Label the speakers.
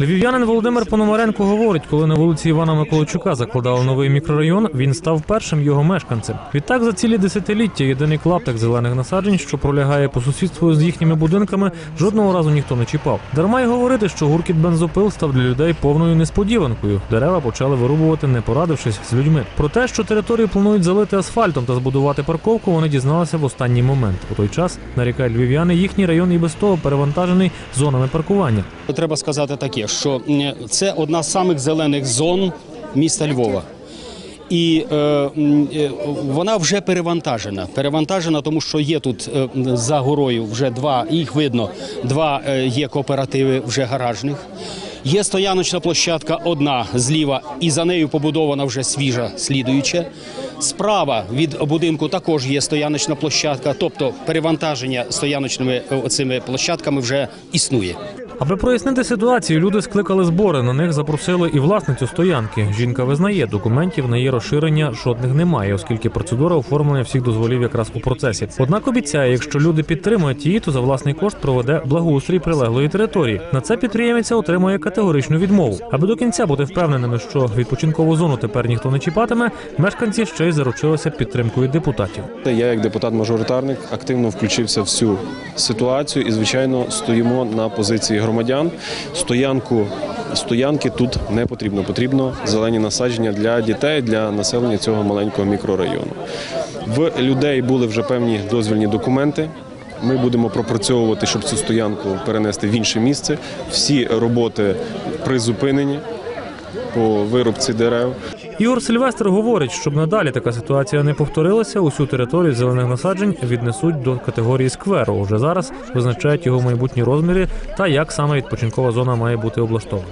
Speaker 1: Львів'янин Володимир Пономаренко говорить, коли на вулиці Івана Миколайчука закладали новий мікрорайон, він став першим його мешканцем. Відтак за цілі десятиліття єдиний клаптик зелених насаджень, що пролягає по сусідству з їхніми будинками, жодного разу ніхто не чіпав. Дарма й говорити, що гуркіт бензопил став для людей повною несподіванкою. Дерева почали вирубувати, не порадившись з людьми. Про те, що територію планують залити асфальтом та збудувати парковку, вони дізналися в останній момент. У той час нарікають львів'яни, їхній район і без того перевантажений зонами паркування.
Speaker 2: Треба сказати таке, що це одна з самих зелених зон міста Львова. І е, е, вона вже перевантажена. Перевантажена, тому що є тут е, за горою вже два, їх видно, два е, є кооперативи вже гаражних. Є стояночна площадка одна зліва, і за нею побудована вже свіжа слідуюча. Справа від будинку також є стояночна площадка, тобто перевантаження стояночними е, цими площадками вже існує.
Speaker 1: Аби прояснити ситуацію, люди скликали збори. На них запросили і власницю стоянки. Жінка визнає, документів на її розширення жодних немає, оскільки процедура оформлення всіх дозволів якраз у процесі. Однак обіцяє, якщо люди підтримують її, то за власний кошт проведе благоустрій прилеглої території. На це підприємиця отримує категоричну відмову. Аби до кінця бути впевненими, що відпочинкову зону тепер ніхто не чіпатиме, мешканці ще й заручилися підтримкою депутатів.
Speaker 3: Я, як депутат-мажоритарник, активно включився в всю ситуацію і, звичайно, стоїмо на позиції громадян. Стоянку стоянки тут не потрібно. Потрібно зелені насадження для дітей, для населення цього маленького мікрорайону. В людей були вже певні дозвільні документи. Ми будемо пропрацьовувати, щоб цю стоянку перенести в інше місце. Всі роботи призупинені по вирубці дерев.
Speaker 1: Ігор Сильвестр говорить, щоб надалі така ситуація не повторилася, усю територію зелених насаджень віднесуть до категорії скверу. Уже зараз визначають його майбутні розміри та як саме відпочинкова зона має бути облаштована.